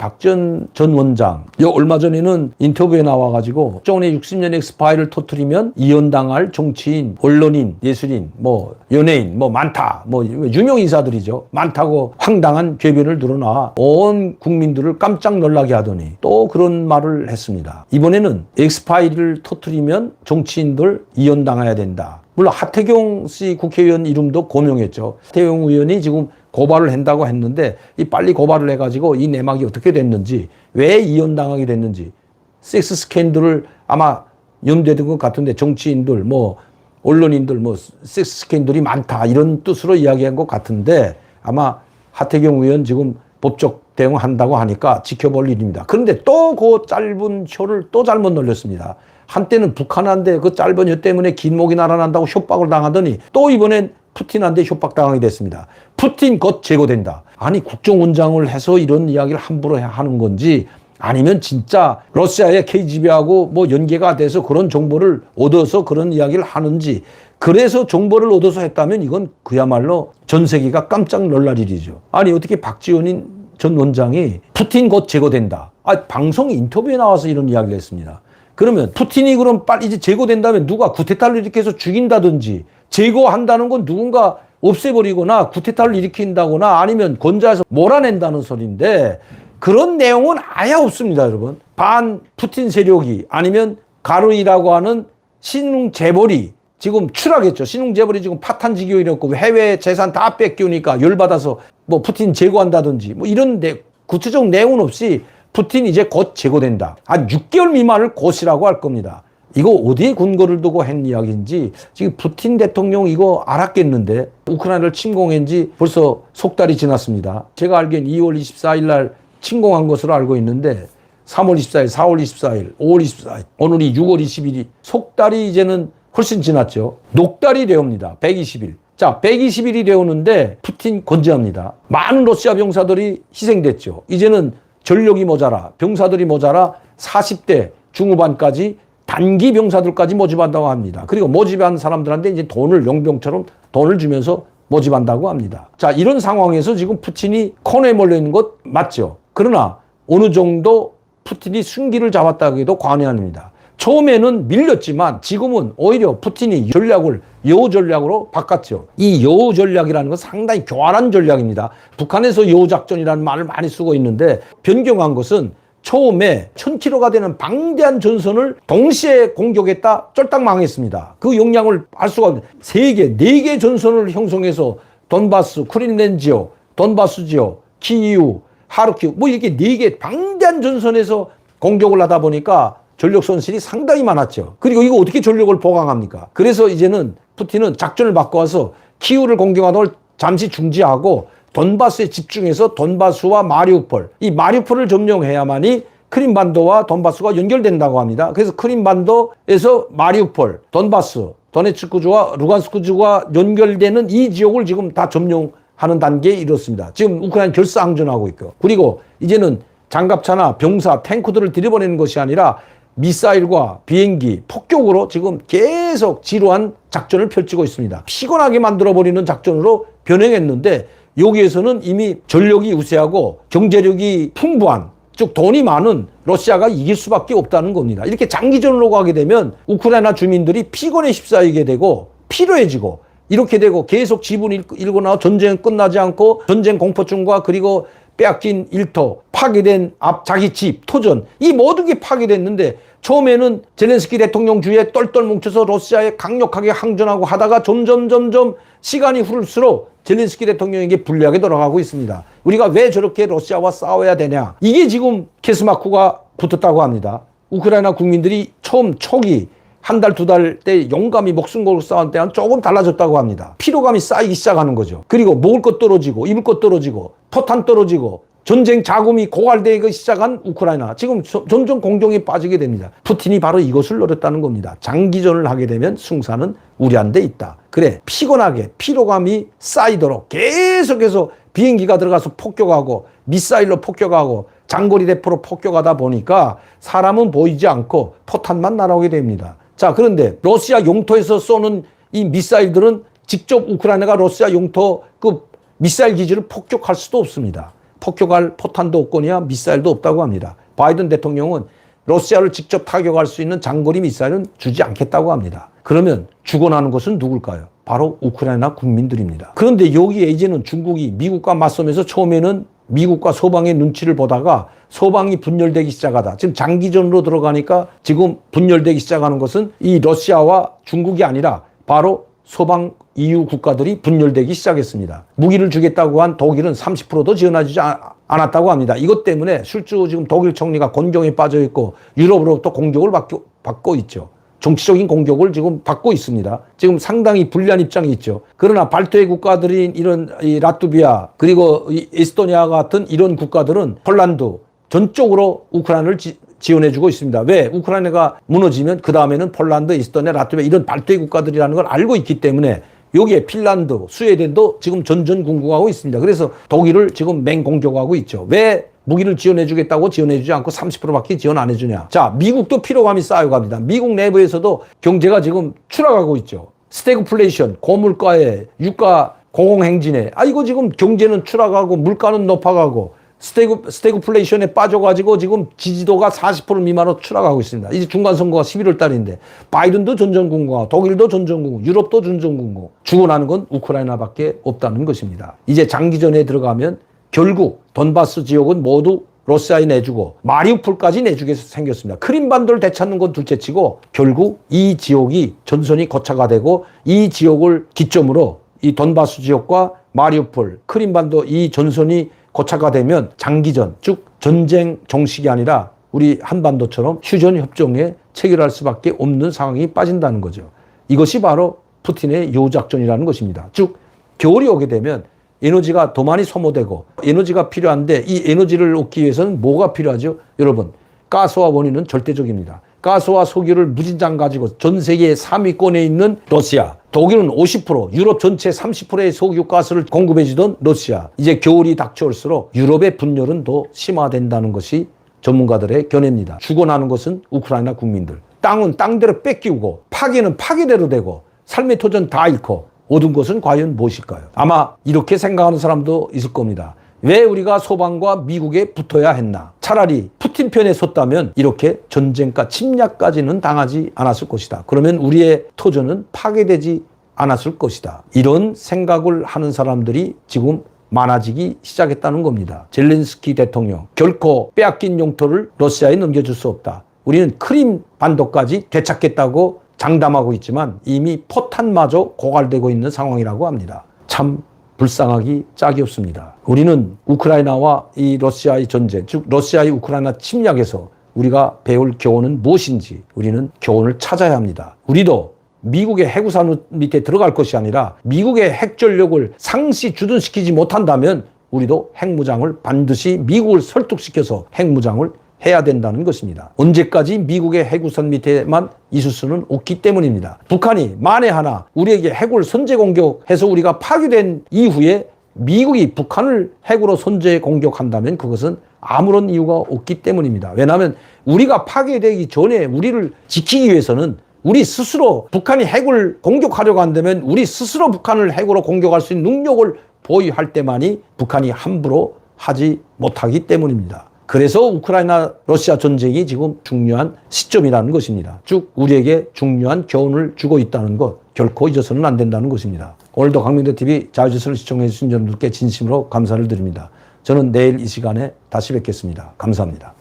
박전 전 원장, 요 얼마 전에는 인터뷰에 나와가지고 정원의 60년 엑스파일을 터트리면 이혼당할 정치인, 언론인, 예술인, 뭐 연예인, 뭐 많다, 뭐 유명 인사들이죠. 많다고 황당한 궤변을 드러나 온 국민들을 깜짝 놀라게 하더니 또 그런 말을 했습니다. 이번에는 엑스파일을 터트리면 정치인들 이혼당해야 된다. 물론 하태경 씨 국회의원 이름도 고명했죠. 하태경 의원이 지금 고발을 한다고 했는데 이 빨리 고발을 해가지고 이 내막이 어떻게 됐는지 왜 이혼당하게 됐는지 섹스 스캔들을 아마 염두에 둔것 같은데 정치인들 뭐 언론인들 뭐 섹스 스캔들이 많다 이런 뜻으로 이야기한 것 같은데 아마 하태경 의원 지금 법적 대응한다고 하니까 지켜볼 일입니다. 그런데 또 그 짧은 쇼를 또 잘못 놀렸습니다. 한때는 북한한테 그 짧은 혀 때문에 긴 목이 날아난다고 협박을 당하더니 또 이번엔 푸틴한테 협박당하게 됐습니다. 푸틴 곧 제거된다. 아니 국정원장을 해서 이런 이야기를 함부로 하는 건지 아니면 진짜 러시아의 KGB하고 뭐 연계가 돼서 그런 정보를 얻어서 그런 이야기를 하는지 그래서 정보를 얻어서 했다면 이건 그야말로 전 세계가 깜짝 놀랄 일이죠. 아니 어떻게 박지원인 전 원장이 푸틴 곧 제거된다. 아 방송 인터뷰에 나와서 이런 이야기를 했습니다. 그러면 푸틴이 그럼 빨리 이제 제거된다면 누가 구테타를 일으켜서 죽인다든지 제거한다는 건 누군가 없애버리거나 구테타를 일으킨다거나 아니면 건자해서 몰아낸다는 소리인데 그런 내용은 아예 없습니다, 여러분. 반 푸틴 세력이 아니면 가루이라고 하는 신웅 재벌이 지금 추락했죠. 신웅 재벌이 지금 파탄 지교이랬고 해외 재산 다 뺏기니까 열받아서 뭐 푸틴 제거한다든지 뭐 이런 내, 구체적 내용은 없이 푸틴 이제 곧 제거된다. 한 6개월 미만을 곧이라고 할 겁니다. 이거 어디에 근거를 두고 한 이야기인지 지금 푸틴 대통령 이거 알았겠는데 우크라이나를 침공한 지 벌써 석 달이 지났습니다. 제가 알기엔 2월 24일 날 침공한 것으로 알고 있는데 3월 24일, 4월 24일, 5월 24일, 오늘이 6월 20일이 석 달이 이제는 훨씬 지났죠. 녹달이 되옵니다. 120일. 자, 120일이 되오는데 푸틴 건재합니다. 많은 러시아 병사들이 희생됐죠. 이제는 전력이 모자라, 병사들이 모자라 40대 중후반까지 단기 병사들까지 모집한다고 합니다. 그리고 모집한 사람들한테 이제 돈을 용병처럼 돈을 주면서 모집한다고 합니다. 자, 이런 상황에서 지금 푸틴이 코너에 몰려 있는 것 맞죠. 그러나 어느 정도 푸틴이 승기를 잡았다고 해도 과언이 아닙니다. 처음에는 밀렸지만 지금은 오히려 푸틴이 전략을 여우 전략으로 바꿨죠. 이 여우 전략이라는 건 상당히 교활한 전략입니다. 북한에서 여우 작전이라는 말을 많이 쓰고 있는데 변경한 것은 처음에 1000km가 되는 방대한 전선을 동시에 공격했다 쫄딱 망했습니다. 그 역량을 알 수가 없는 세 개, 네개 전선을 형성해서 돈바스, 쿠린렌지오, 돈바스지오, 키이우, 하르키우 뭐 이렇게 네개 방대한 전선에서 공격을 하다 보니까 전력 손실이 상당히 많았죠. 그리고 이거 어떻게 전력을 보강합니까? 그래서 이제는 푸틴은 작전을 바꿔와서 키우를 공격하는 걸 잠시 중지하고 돈바스에 집중해서 돈바스와 마리우폴, 이 마리우폴을 점령해야만이 크림반도와 돈바스가 연결된다고 합니다. 그래서 크림반도에서 마리우폴, 돈바스, 도네츠크주와 루간스크주가 연결되는 이 지역을 지금 다 점령하는 단계에 이르렀습니다. 지금 우크라이나 결사항전하고 있고. 그리고 이제는 장갑차나 병사, 탱크들을 들여보내는 것이 아니라 미사일과 비행기, 폭격으로 지금 계속 지루한 작전을 펼치고 있습니다. 피곤하게 만들어버리는 작전으로 변형했는데 여기에서는 이미 전력이 우세하고 경제력이 풍부한 즉 돈이 많은 러시아가 이길 수밖에 없다는 겁니다. 이렇게 장기전으로 가게 되면 우크라이나 주민들이 피곤에 휩싸이게 되고 피로해지고 이렇게 되고 계속 지분이 일고 나와 전쟁 끝나지 않고 전쟁 공포증과 그리고 빼앗긴 일터, 파괴된 앞 자기 집, 토전 이 모든 게 파괴됐는데 처음에는 젤렌스키 대통령 주위에 똘똘 뭉쳐서 러시아에 강력하게 항전하고 하다가 점점 점점 시간이 흐를수록 젤렌스키 대통령에게 불리하게 돌아가고 있습니다. 우리가 왜 저렇게 러시아와 싸워야 되냐? 이게 지금 케스마크가 붙었다고 합니다. 우크라이나 국민들이 처음 초기 한 달, 두 달때 용감히 목숨 걸고 싸운 때와는 조금 달라졌다고 합니다. 피로감이 쌓이기 시작하는 거죠. 그리고 먹을 것 떨어지고, 입을 것 떨어지고, 포탄 떨어지고, 전쟁 자금이 고갈되기 시작한 우크라이나. 지금 저- 점점 공경에 빠지게 됩니다. 푸틴이 바로 이것을 노렸다는 겁니다. 장기전을 하게 되면 승산은 우리한테 있다. 그래, 피곤하게, 피로감이 쌓이도록 계속해서 비행기가 들어가서 폭격하고, 미사일로 폭격하고, 장거리 대포로 폭격하다 보니까 사람은 보이지 않고 포탄만 날아오게 됩니다. 자, 그런데 러시아 용토에서 쏘는 이 미사일들은 직접 우크라이나가 러시아 용토 그 미사일 기지를 폭격할 수도 없습니다. 폭격할 포탄도 없거니와 미사일도 없다고 합니다. 바이든 대통령은 러시아를 직접 타격할 수 있는 장거리 미사일은 주지 않겠다고 합니다. 그러면 죽어나는 것은 누굴까요? 바로 우크라이나 국민들입니다. 그런데 여기에 이제는 중국이 미국과 맞서면서 처음에는 미국과 소방의 눈치를 보다가 소방이 분열되기 시작하다. 지금 장기전으로 들어가니까 지금 분열되기 시작하는 것은 이 러시아와 중국이 아니라 바로 소방 EU 국가들이 분열되기 시작했습니다. 무기를 주겠다고 한 독일은 30%도 지원하지 않았다고 합니다. 이것 때문에 실제로 지금 독일 총리가 곤경에 빠져 있고 유럽으로부터 공격을 받고, 받고 있죠. 정치적인 공격을 지금 받고 있습니다. 지금 상당히 불리한 입장이 있죠. 그러나 발트해 국가들인 이런 이 라트비아 그리고 이 에스토니아 같은 이런 국가들은 폴란드 전적으로 우크라이나를 지, 지원해주고 있습니다. 왜? 우크라이나가 무너지면 그 다음에는 폴란드, 에스토니아, 라트비아 이런 발트해 국가들이라는 걸 알고 있기 때문에 여기에 핀란드, 스웨덴도 지금 전전궁궁하고 있습니다. 그래서 독일을 지금 맹공격하고 있죠. 왜 무기를 지원해주겠다고 지원해주지 않고 30%밖에 지원 안 해주냐. 자, 미국도 피로감이 쌓여갑니다. 미국 내부에서도 경제가 지금 추락하고 있죠. 스태그플레이션, 고물가에, 유가 공공행진에, 아, 이거 지금 경제는 추락하고 물가는 높아가고 스태그, 스태그플레이션에 빠져가지고 지금 지지도가 40% 미만으로 추락하고 있습니다. 이제 중간선거가 11월 달인데 바이든도 전전궁고, 독일도 전전궁고, 유럽도 전전궁고, 죽어나는 건 우크라이나밖에 없다는 것입니다. 이제 장기전에 들어가면 결국 돈바스 지역은 모두 러시아에 내주고 마리우폴까지 내주게 생겼습니다. 크림반도를 되찾는 건 둘째치고 결국 이 지역이 전선이 고차가 되고 이 지역을 기점으로 이 돈바스 지역과 마리우폴, 크림반도 이 전선이 고차가 되면 장기전, 즉 전쟁 정식이 아니라 우리 한반도처럼 휴전 협정에 체결할 수밖에 없는 상황이 빠진다는 거죠. 이것이 바로 푸틴의 요작전이라는 것입니다. 즉 겨울이 오게 되면 에너지가 더 많이 소모되고 에너지가 필요한데 이 에너지를 얻기 위해서는 뭐가 필요하죠? 여러분, 가스와 원유는 절대적입니다. 가스와 석유를 무진장 가지고 전 세계 3위권에 있는 러시아, 독일은 50%, 유럽 전체 30%의 석유 가스를 공급해 주던 러시아. 이제 겨울이 닥쳐올수록 유럽의 분열은 더 심화된다는 것이 전문가들의 견해입니다. 죽어나는 것은 우크라이나 국민들. 땅은 땅대로 뺏기고 파괴는 파괴대로 되고 삶의 토전 다 잃고 얻은 것은 과연 무엇일까요? 아마 이렇게 생각하는 사람도 있을 겁니다. 왜 우리가 소방과 미국에 붙어야 했나? 차라리 푸틴 편에 섰다면 이렇게 전쟁과 침략까지는 당하지 않았을 것이다. 그러면 우리의 토전은 파괴되지 않았을 것이다. 이런 생각을 하는 사람들이 지금 많아지기 시작했다는 겁니다. 젤렌스키 대통령 결코 빼앗긴 영토를 러시아에 넘겨줄 수 없다. 우리는 크림 반도까지 되찾겠다고 장담하고 있지만 이미 포탄마저 고갈되고 있는 상황이라고 합니다. 참 불쌍하기 짝이 없습니다. 우리는 우크라이나와 이 러시아의 전쟁, 즉 러시아의 우크라이나 침략에서 우리가 배울 교훈은 무엇인지 우리는 교훈을 찾아야 합니다. 우리도 미국의 해구산 밑에 들어갈 것이 아니라 미국의 핵전력을 상시 주둔시키지 못한다면 우리도 핵무장을 반드시 미국을 설득시켜서 핵무장을 해야 된다는 것입니다. 언제까지 미국의 핵우선 밑에만 있을 수는 없기 때문입니다. 북한이 만에 하나 우리에게 핵을 선제 공격해서 우리가 파괴된 이후에 미국이 북한을 핵으로 선제 공격한다면 그것은 아무런 이유가 없기 때문입니다. 왜냐하면 우리가 파괴되기 전에 우리를 지키기 위해서는 우리 스스로 북한이 핵을 공격하려고 한다면 우리 스스로 북한을 핵으로 공격할 수 있는 능력을 보유할 때만이 북한이 함부로 하지 못하기 때문입니다. 그래서 우크라이나 러시아 전쟁이 지금 중요한 시점이라는 것입니다. 쭉 우리에게 중요한 교훈을 주고 있다는 것 결코 잊어서는 안 된다는 것입니다. 오늘도 강민대 TV 자유지수를 시청해 주신 여러분들께 진심으로 감사를 드립니다. 저는 내일 이 시간에 다시 뵙겠습니다. 감사합니다.